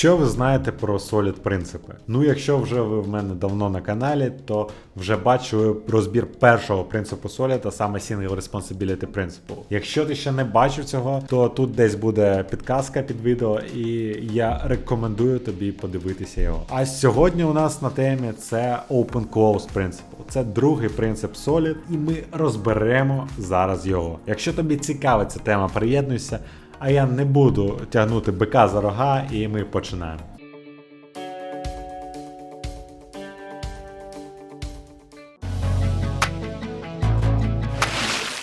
Що ви знаєте про Solid принципи? Ну, якщо вже ви в мене давно на каналі, то вже бачили розбір першого принципу Solid, а саме Single Responsibility Principle. Якщо ти ще не бачив цього, то тут десь буде підказка під відео, і я рекомендую тобі подивитися його. А сьогодні у нас на темі це Open Close Principle. Це другий принцип Solid, і ми розберемо зараз його. Якщо тобі цікава ця тема, приєднуйся. А я не буду тягнути бика за рога, і ми починаємо.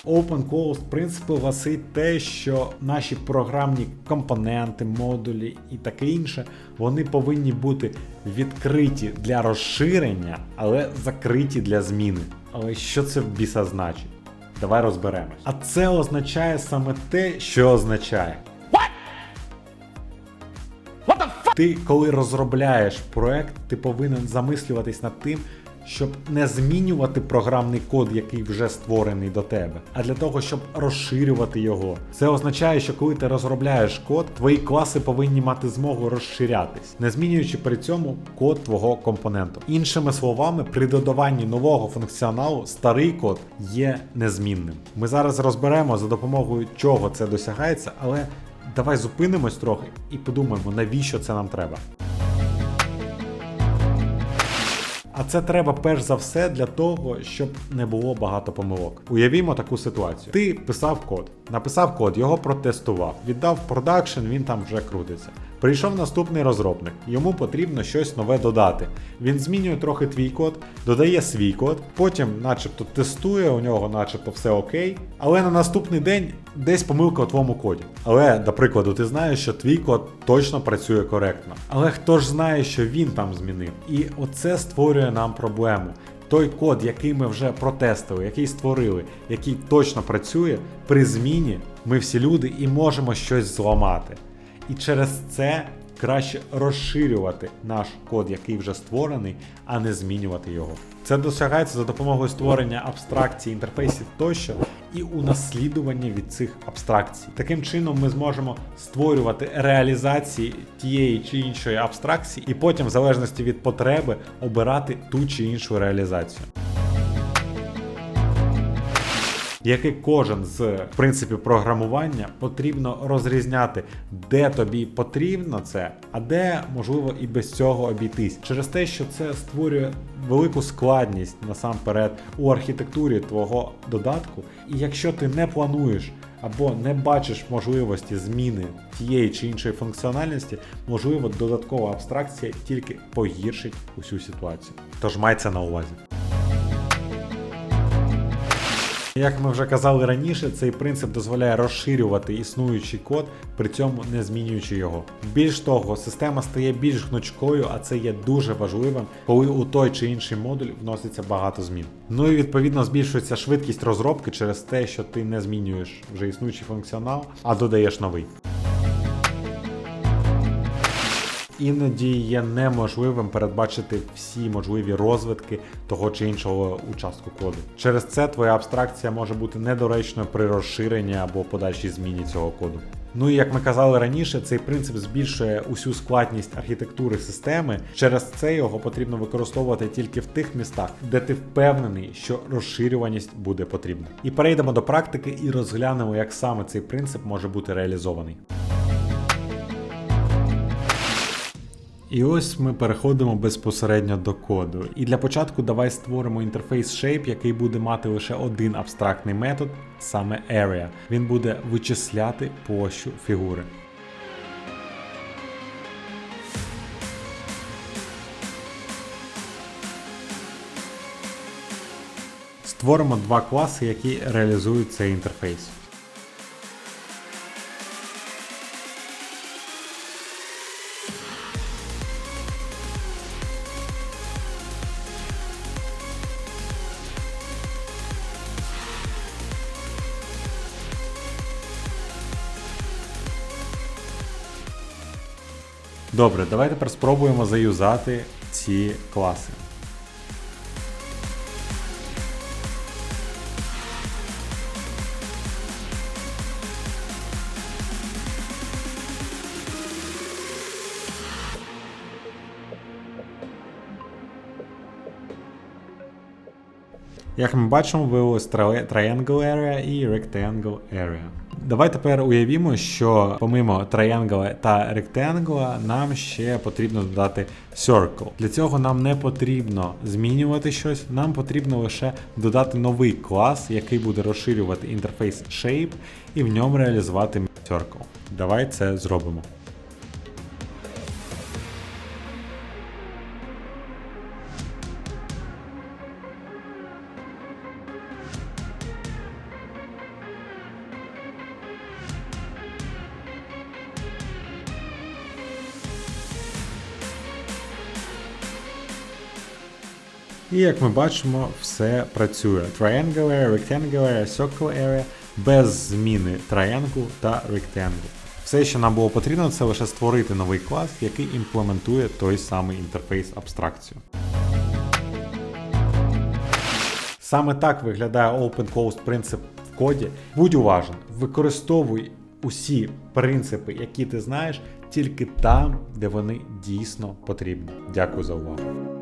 Open Closed принципи гласить те, що наші програмні компоненти, модулі і таке інше, вони повинні бути відкриті для розширення, але закриті для зміни. Але що це в біса значить? Давай розберемось. А це означає саме те, що означає. Ти, коли розробляєш проект, ти повинен замислюватись над тим, щоб не змінювати програмний код, який вже створений до тебе, а для того, щоб розширювати його. Це означає, що коли ти розробляєш код, твої класи повинні мати змогу розширятись, не змінюючи при цьому код твого компоненту. Іншими словами, при додаванні нового функціоналу старий код є незмінним. Ми зараз розберемо за допомогою чого це досягається, але давай зупинимось трохи і подумаємо, навіщо це нам треба. А це треба перш за все для того, щоб не було багато помилок. Уявімо таку ситуацію. Ти писав код, написав код, його протестував, віддав продакшн, він там вже крутиться. Прийшов наступний розробник, йому потрібно щось нове додати. Він змінює трохи твій код, додає свій код, потім, начебто, тестує, у нього, начебто, все окей. Але на наступний день десь помилка у твоєму коді. Але, до прикладу, ти знаєш, що твій код точно працює коректно. Але хто ж знає, що він там змінив? І оце створює нам проблему. Той код, який ми вже протестили, який створили, який точно працює, при зміні ми всі люди і можемо щось зламати. І через це краще розширювати наш код, який вже створений, а не змінювати його. Це досягається за допомогою створення абстракцій інтерфейсів тощо і унаслідування від цих абстракцій. Таким чином ми зможемо створювати реалізації тієї чи іншої абстракції, і потім, в залежності від потреби, обирати ту чи іншу реалізацію. Як і кожен з принципів програмування, потрібно розрізняти, де тобі потрібно це, а де можливо і без цього обійтись. Через те, що це створює велику складність насамперед у архітектурі твого додатку. І якщо ти не плануєш або не бачиш можливості зміни тієї чи іншої функціональності, можливо, додаткова абстракція тільки погіршить усю ситуацію. Тож май це на увазі. Як ми вже казали раніше, цей принцип дозволяє розширювати існуючий код, при цьому не змінюючи його. Більш того, система стає більш гнучкою, а це є дуже важливим, коли у той чи інший модуль вноситься багато змін. Ну і відповідно збільшується швидкість розробки через те, що ти не змінюєш вже існуючий функціонал, а додаєш новий. Іноді є неможливим передбачити всі можливі розвитки того чи іншого участку коду. Через це твоя абстракція може бути недоречною при розширенні або подальшій зміні цього коду. Ну і як ми казали раніше, цей принцип збільшує усю складність архітектури системи. Через це його потрібно використовувати тільки в тих містах, де ти впевнений, що розширюваність буде потрібна. І перейдемо до практики і розглянемо, як саме цей принцип може бути реалізований. І ось ми переходимо безпосередньо до коду. І для початку давай створимо інтерфейс Shape, який буде мати лише один абстрактний метод, саме Area. Він буде вичисляти площу фігури. Створимо два класи, які реалізують цей інтерфейс. Добре, давай тепер спробуємо заюзати ці класи. Як ми бачимо, виявилось tri- Triangle Area і Rectangle Area. Давай тепер уявімо, що помимо Triangle та Rectangle нам ще потрібно додати Circle. Для цього нам не потрібно змінювати щось, нам потрібно лише додати новий клас, який буде розширювати інтерфейс Shape і в ньому реалізувати Circle. Давай це зробимо. І як ми бачимо, все працює. Triangle Area, Rectangle Area, Circle Area без зміни Triangle та Rectangle. Все, що нам було потрібно, це лише створити новий клас, який імплементує той самий інтерфейс абстракцію. Саме так виглядає Open Closed принцип в коді. Будь уважен, використовуй усі принципи, які ти знаєш, тільки там, де вони дійсно потрібні. Дякую за увагу.